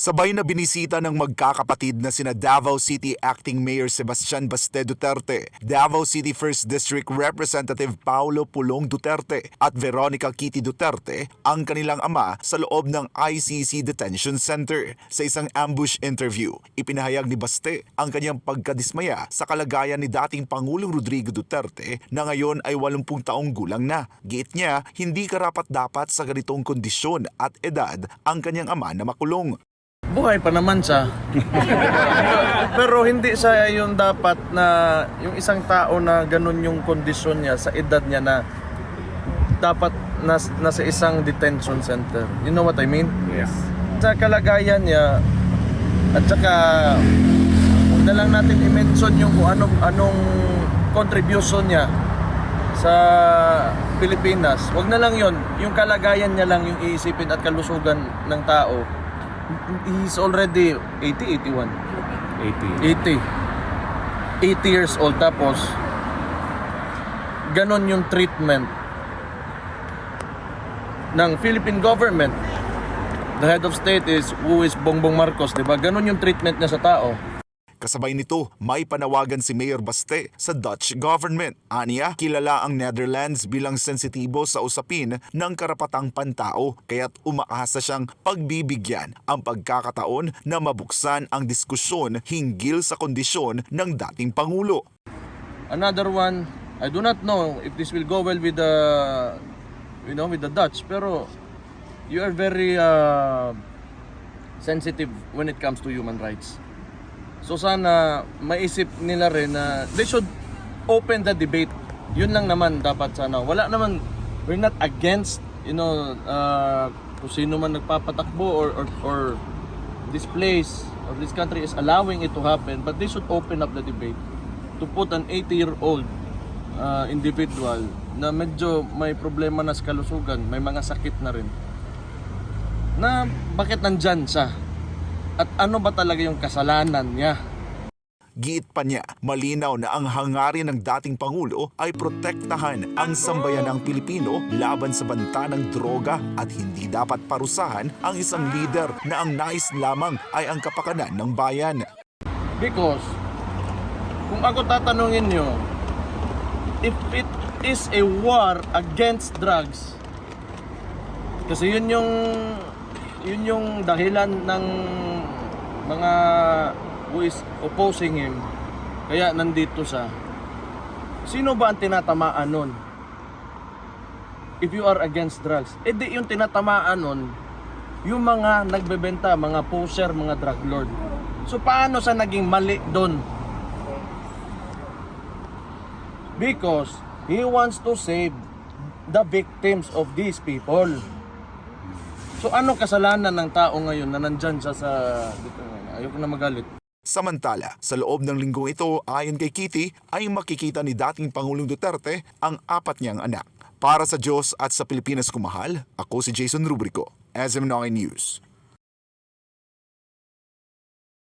Sabay na binisita ng magkakapatid na sina Davao City Acting Mayor Sebastian Baste Duterte, Davao City 1st District Representative Paulo Pulong Duterte at Veronica Kitty Duterte ang kanilang ama sa loob ng ICC Detention Center. Sa isang ambush interview, ipinahayag ni Baste ang kanyang pagkadismaya sa kalagayan ni dating Pangulong Rodrigo Duterte na ngayon ay 80 taong gulang na. Giit niya, hindi karapat-dapat sa ganitong kondisyon at edad ang kanyang ama na makulong. Buhay pa naman siya. Pero hindi siya yung dapat na yung isang tao na ganun yung kondisyon niya sa edad niya na dapat nas, nasa isang detention center. You know what I mean? Yes. Sa kalagayan niya at saka huwag na lang natin i-mention yung kung anong, anong contribution niya sa Pilipinas. Huwag na lang yon Yung kalagayan niya lang yung iisipin at kalusugan ng tao. He's already 80, 81. 80. 80. 80 years old tapos ganon yung treatment ng Philippine government. The head of state is who is Bongbong Marcos, 'di ba? Ganon yung treatment niya sa tao. Kasabay nito, may panawagan si Mayor Baste sa Dutch government. Aniya, kilala ang Netherlands bilang sensitibo sa usapin ng karapatang pantao, kaya't umaasa siyang pagbibigyan ang pagkakataon na mabuksan ang diskusyon hinggil sa kondisyon ng dating Pangulo. Another one, I do not know if this will go well with the you know with the Dutch, pero you are very uh, sensitive when it comes to human rights. So sana maisip nila rin na they should open the debate. Yun lang naman dapat sana. Wala naman we're not against you know uh, kung sino man nagpapatakbo or, or or this place or this country is allowing it to happen but they should open up the debate to put an 80-year-old uh, individual na medyo may problema na sa kalusugan, may mga sakit na rin. Na bakit nandyan siya? At ano ba talaga yung kasalanan niya? Giit pa niya, malinaw na ang hangarin ng dating Pangulo ay protektahan ang sambayanang Pilipino laban sa banta ng droga at hindi dapat parusahan ang isang leader na ang nais lamang ay ang kapakanan ng bayan. Because, kung ako tatanungin nyo, if it is a war against drugs, kasi yun yung yun yung dahilan ng mga who is opposing him. Kaya nandito siya. Sino ba ang tinatamaan nun? If you are against drugs eh di yung tinatamaan nun yung mga nagbebenta mga poser mga drug lord. So paano sa naging mali doon because he wants to save the victims of these people So anong kasalanan ng tao ngayon na nandyan siya sa... Dito, ayoko na magalit. Samantala, sa loob ng linggong ito, ayon kay Kitty, ay makikita ni dating Pangulong Duterte ang apat niyang anak. Para sa Diyos at sa Pilipinas kumahal, ako si Jason Rubrico, SM9 News.